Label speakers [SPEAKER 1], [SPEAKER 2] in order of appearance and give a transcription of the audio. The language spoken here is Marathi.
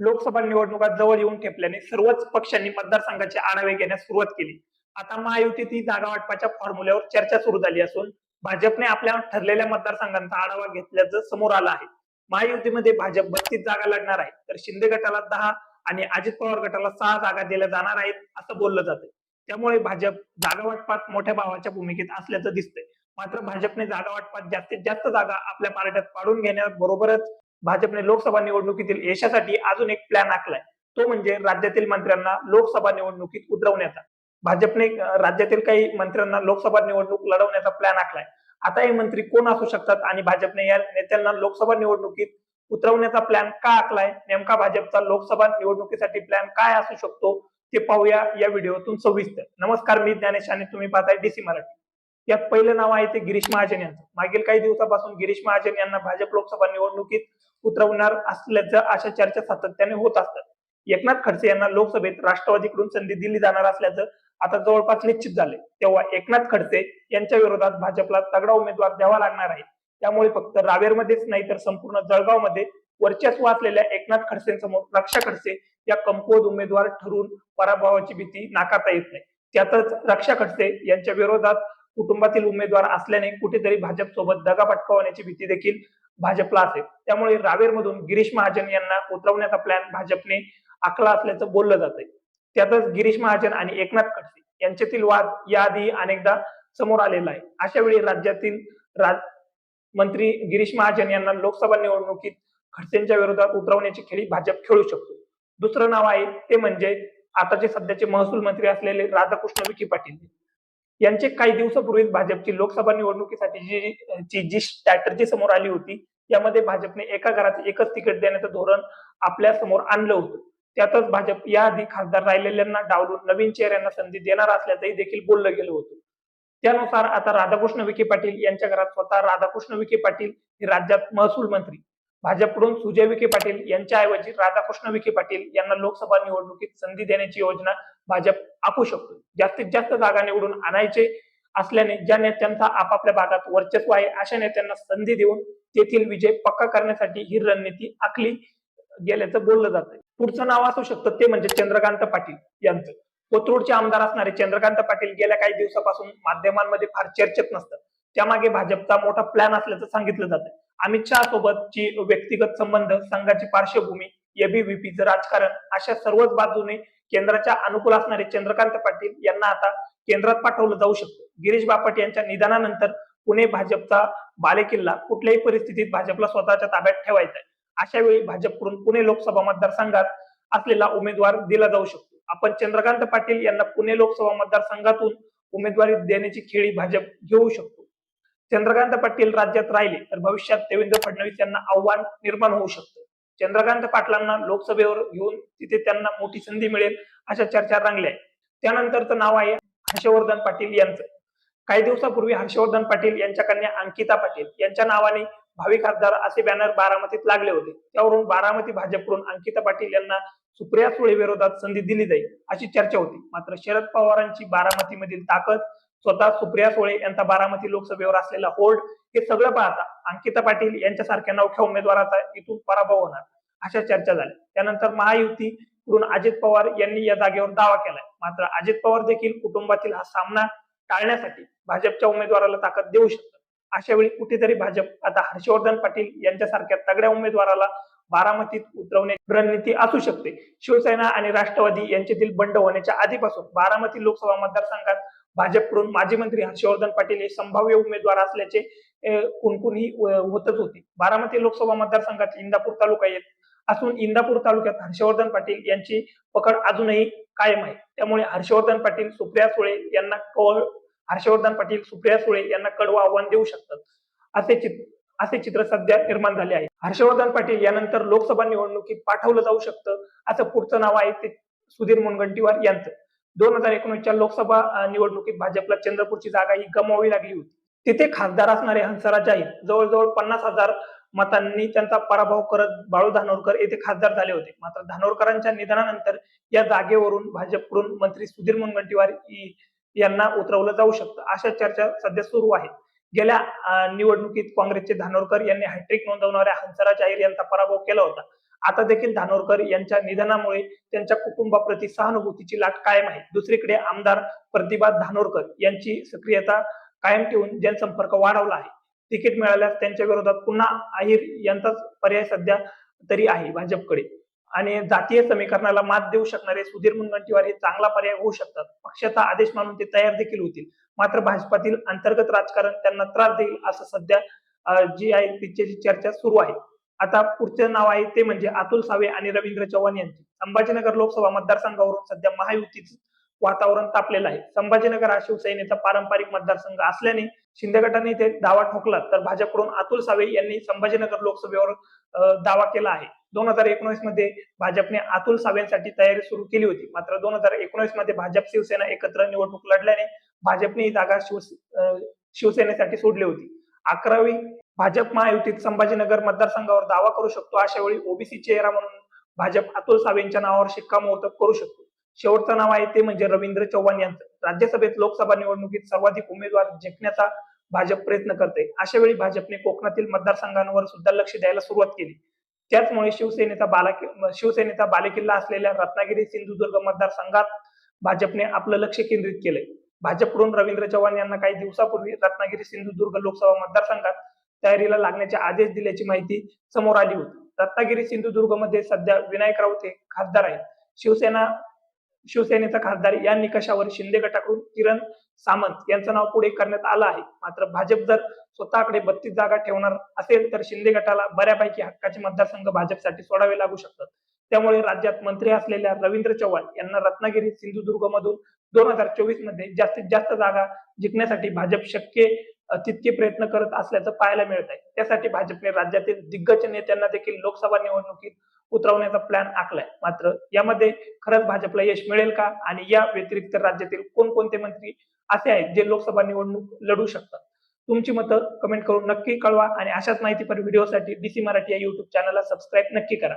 [SPEAKER 1] लोकसभा निवडणुका जवळ येऊन ठेपल्याने सर्वच पक्षांनी मतदारसंघाचे आढावे घेण्यास सुरुवात केली. आता महायुतीत ही जागा वाटपाच्या फॉर्म्युल्यावर चर्चा सुरू झाली असून भाजपने आपल्या ठरलेल्या मतदारसंघांचा आढावा घेतल्याचं समोर आलं आहे. महायुतीमध्ये भाजप बत्तीस जागा लढणार आहे तर शिंदे गटाला दहा आणि अजित पवार गटाला सहा जागा दिल्या जाणार आहेत असं बोललं जातं त्यामुळे भाजप जागा वाटपात मोठ्या भावाच्या भूमिकेत असल्याचं दिसतंय. मात्र भाजपने जागा वाटपात जास्तीत जास्त जागा आपल्या पार्ट्यात पाडून घेण्याबरोबरच भाजपने लोकसभा निवडणुकीतील यशासाठी अजून एक प्लॅन आखलाय. तो म्हणजे राज्यातील मंत्र्यांना लोकसभा निवडणुकीत उतरवण्याचा. भाजपने राज्यातील काही मंत्र्यांना लोकसभा निवडणूक लढवण्याचा प्लॅन आखलाय. आता हे मंत्री कोण असू शकतात आणि भाजपने या नेत्यांना लोकसभा निवडणुकीत उतरवण्याचा प्लॅन का आखलाय? नेमका भाजपचा लोकसभा निवडणुकीसाठी प्लॅन काय असू शकतो? ते पाहूया या व्हिडिओतून सविस्तर. नमस्कार मी ज्ञानेश आणि तुम्ही पाहताय डीसी मराठी. यात पहिलं नाव आहे ते गिरीश महाजन यांचं. मागील काही दिवसापासून गिरीश महाजन यांना भाजप लोकसभा निवडणुकीत उतरवणार असल्याचं अशा चर्चा सातत्याने होत असतात. एकनाथ खडसे यांना लोकसभेत राष्ट्रवादीकडून संधी दिली जाणार असल्याचं आता जवळपास निश्चित झाले तेव्हा एकनाथ खडसे यांच्या विरोधात भाजपला तगडा उमेदवार द्यावा लागणार आहे. त्यामुळे फक्त रावेरमध्येच नाही तर संपूर्ण जळगावमध्ये वर्चस्व असलेल्या एकनाथ खडसेंसमोर रक्षा खडसे या कमकुवत उमेदवार ठरून पराभवाची भीती नाकारता येत नाही. त्यातच रक्षा खडसे यांच्या विरोधात कुटुंबातील उमेदवार असल्याने कुठेतरी भाजप सोबत दगा पटकावण्याची भीती देखील भाजपला असेल. त्यामुळे रावेरमधून गिरीश महाजन यांना उतरवण्याचा प्लॅन भाजपने आखला असल्याचं बोललं जातंय. त्यातच गिरीश महाजन आणि एकनाथ खडसे यांच्यातील वाद याआधी अनेकदा समोर आलेला आहे. अशा वेळी राज्यातील राज मंत्री गिरीश महाजन यांना लोकसभा निवडणुकीत खडसेंच्या विरोधात उतरवण्याची खेळी भाजप खेळू शकतो. दुसरं नाव आहे ते म्हणजे आताचे सध्याचे महसूल मंत्री असलेले राधाकृष्ण विखे पाटील. यांचे काही दिवसापूर्वीच भाजपची लोकसभा निवडणुकीसाठी जी जी जी स्ट्रॅटर्जी समोर आली होती यामध्ये भाजपने एका घरात एकच तिकीट देण्याचं धोरण आपल्यासमोर आणलं होतं. त्यातच भाजप याआधी खासदार राहिलेल्यांना डावलून नवीन चेहऱ्यांना संधी देणार असल्याचंही देखील बोललं गेलं होतं. त्यानुसार आता राधाकृष्ण विखे पाटील यांच्या घरात स्वतः राधाकृष्ण विखे पाटील हे राज्यात महसूल मंत्री. भाजपकडून सुजय विखे पाटील यांच्याऐवजी राधाकृष्ण विखे पाटील यांना लोकसभा निवडणुकीत संधी देण्याची योजना भाजप आखू शकतो. जास्तीत जास्त जागा निवडून आणायचे असल्याने ज्या नेत्यांचा आपापल्या भागात वर्चस्व आहे अशा नेत्यांना संधी देऊन तेथील विजय पक्का करण्यासाठी ही रणनीती आखली गेल्याचं बोललं जातं पुढचं नाव असू शकतं ते म्हणजे चंद्रकांत पाटील यांचं. कोथरूडचे आमदार असणारे चंद्रकांत पाटील गेल्या काही दिवसापासून माध्यमांमध्ये फार चर्चेत नसतात. त्यामागे भाजपचा मोठा प्लॅन असल्याचं सांगितलं जातं अमित शहा सोबतची व्यक्तिगत संबंध संघाची पार्श्वभूमी एबीव्हीपीचं राजकारण अशा सर्वच बाजूने केंद्राच्या अनुकूल असणारे चंद्रकांत पाटील यांना आता केंद्रात पाठवलं जाऊ शकतं. गिरीश बापट यांच्या निधनानंतर पुणे भाजपचा बालेकिल्ला कुठल्याही परिस्थितीत भाजपला स्वतःच्या ताब्यात ठेवायचा आहे अशा वेळी भाजपकडून पुणे लोकसभा मतदारसंघात असलेला उमेदवार दिला जाऊ शकतो. आपण चंद्रकांत पाटील यांना पुणे लोकसभा मतदारसंघातून उमेदवारी देण्याची खेळी भाजप घेऊ शकतो. चंद्रकांत पाटील राज्यात राहिले तर भविष्यात देवेंद्र फडणवीस यांना आव्हान निर्माण होऊ शकतं. चंद्रकांत पाटलांना लोकसभेवर घेऊन तिथे त्यांना मोठी संधी मिळेल अशा चर्चा रंगल्या आहेत. त्यानंतरचं नाव आहे हर्षवर्धन पाटील यांचं. काही दिवसापूर्वी हर्षवर्धन पाटील यांच्या कन्या अंकिता पाटील यांच्या नावाने भावी खासदार असे बॅनर बारामतीत लागले होते. त्यावरून बारामती भाजपकडून अंकिता पाटील यांना सुप्रिया सुळे विरोधात संधी दिली जाईल अशी चर्चा होती. मात्र शरद पवारांची बारामतीमधील ताकद स्वतः सुप्रिया सुळे यांचा बारामती लोकसभेवर असलेला होल्ड हे सगळं पाहता अंकिता पाटील यांच्यासारख्या नवख्या उमेदवाराचा इथून पराभव होणार अशा चर्चा झाल्या. त्यानंतर महायुती कडून अजित पवार यांनी या जागेवर दावा केलाय. मात्र अजित पवार देखील कुटुंबातील हा सामना टाळण्यासाठी भाजपच्या उमेदवाराला ताकद देऊ शकतात. अशा वेळी कुठेतरी भाजप आता हर्षवर्धन पाटील यांच्यासारख्या तगड्या उमेदवाराला बारामतीत उतरवण्याची रणनीती असू शकते. शिवसेना आणि राष्ट्रवादी यांच्यातील बंड होण्याच्या आधीपासून बारामती लोकसभा मतदारसंघात भाजपकडून माजी मंत्री हर्षवर्धन पाटील हे संभाव्य उमेदवार असल्याचे अं, कुणकुणी होतच होते. बारामती लोकसभा मतदारसंघात इंदापूर तालुका येत असून इंदापूर तालुक्यात हर्षवर्धन पाटील यांची पकड अजूनही कायम आहे. त्यामुळे हर्षवर्धन पाटील सुप्रिया सुळे यांना कळ हर्षवर्धन पाटील सुप्रिया सुळे यांना कडवं आव्हान देऊ शकतात असे चित्र असे चित्र सध्या निर्माण झाले आहे. हर्षवर्धन पाटील यानंतर लोकसभा निवडणुकीत पाठवलं जाऊ शकतं असं पुढचं नाव आहे ते सुधीर मुनगंटीवार यांचं. दोन हजार एकोणीसच्या लोकसभा निवडणुकीत भाजपला चंद्रपूरची जागा ही गमावी लागली होती. तिथे खासदार असणारे हंसराज जाहीर जवळजवळ पन्नास हजार मतांनी त्यांचा पराभव करत बाळू धानोरकर येथे खासदार झाले होते. मात्र धानोरकरांच्या निधनानंतर या जागेवरून भाजपकडून मंत्री सुधीर मुनगंटीवार यांना उतरवलं जाऊ शकतं अशा चर्चा सध्या सुरू आहेत गेल्या निवडणुकीत काँग्रेसचे धानोरकर यांनी हॅट्रिक नोंदवणाऱ्या हंसराज जाहीर यांचा पराभव केला होता. आता देखील धानोरकर यांच्या निधनामुळे त्यांच्या कुटुंबाप्रती सहानुभूतीची लाट कायम आहे. दुसरीकडे आमदार प्रतिभा धानोरकर यांची सक्रियता कायम ठेवून जनसंपर्क वाढवला आहे. तिकीट मिळाल्यास त्यांच्या विरोधात पुन्हा अहिर यांचाच पर्याय सध्या तरी आहे भाजपकडे. आणि जातीय समीकरणाला मात देऊ शकणारे सुधीर मुनगंटीवार हे चांगला पर्याय होऊ शकतात. पक्षाचा आदेश मानून ते तयार देखील होतील. मात्र भाजपातील अंतर्गत राजकारण त्यांना त्रास देईल असं सध्या जी आहे तिची चर्चा सुरू आहे. आता पुढचे नाव आहे ते म्हणजे अतुल सावे आणि रवींद्र चव्हाण यांचे. संभाजीनगर लोकसभा मतदारसंघावरून सध्या महायुतीच वातावरण तापलेलं आहे. संभाजीनगर हा शिवसेनेचा पारंपरिक मतदारसंघ असल्याने शिंदे गटाने ते दावा ठोकला तर भाजपकडून अतुल सावे यांनी संभाजीनगर लोकसभेवर दावा केला आहे. दोन हजार एकोणीसमध्ये भाजपने अतुल सावेंसाठी तयारी सुरू केली होती. मात्र दोन हजार एकोणीसमध्ये भाजप शिवसेना एकत्र निवडणूक लढल्याने भाजपने ही जागा शिवसेनेसाठी सोडली होती. अकरावी भाजप महायुतीत संभाजीनगर मतदारसंघावर दावा करू शकतो. अशा वेळी ओबीसी चेहरा म्हणून भाजप अतुल सावेंच्या नावावर शिक्कामोर्तब करू शकतो. शेवटचं नाव आहे ते म्हणजे रवींद्र चव्हाण यांचं. राज्यसभेत लोकसभा निवडणुकीत सर्वाधिक उमेदवार जिंकण्याचा भाजप प्रयत्न करते अशा वेळी भाजपने कोकणातील मतदारसंघांवर सुद्धा लक्ष द्यायला सुरुवात केली. त्याचमुळे शिवसेनेचा बाला शिवसेनेचा बालेकिल्ला असलेल्या रत्नागिरी सिंधुदुर्ग मतदारसंघात भाजपने आपलं लक्ष केंद्रित केलंय. भाजपकडून रवींद्र चव्हाण यांना काही दिवसापूर्वी रत्नागिरी सिंधुदुर्ग लोकसभा मतदारसंघात तयारीला लागण्याचे आदेश दिल्याची माहिती समोर आली होती. रत्नागिरी सिंधुदुर्गमध्ये सध्या विनायक राऊत हे खासदार आहेत. शिवसेना शिवसेनेचा खासदार या निकषावर शिंदे गटाकडून किरण सामंत यांचं नाव पुढे करण्यात आलं आहे. मात्र भाजप जर स्वतःकडे बत्तीस जागा ठेवणार असेल तर शिंदे गटाला बऱ्यापैकी हक्काचे मतदारसंघ भाजपसाठी सोडावे लागू शकतात. त्यामुळे राज्यात मंत्री असलेल्या रवींद्र चव्हाण यांना रत्नागिरी सिंधुदुर्ग मधून दोन हजार चोवीसमध्ये जास्तीत जास्त जागा जिंकण्यासाठी भाजप शक्य तितके प्रयत्न करत असल्याचं पाहायला मिळत आहे. त्यासाठी भाजपने राज्यातील दिग्गज नेत्यांना देखील लोकसभा निवडणुकीत उतरवण्याचा प्लॅन आखलाय. मात्र यामध्ये खरंच भाजपला यश मिळेल का? आणि या व्यतिरिक्त राज्यातील कोणकोणते मंत्री असे आहेत जे लोकसभा निवडणूक लढू शकतात? तुमची मतं कमेंट करून नक्की कळवा आणि अशाच माहितीपर व्हिडिओसाठी डीसी मराठी या युट्यूब चॅनलला सबस्क्राईब नक्की करा.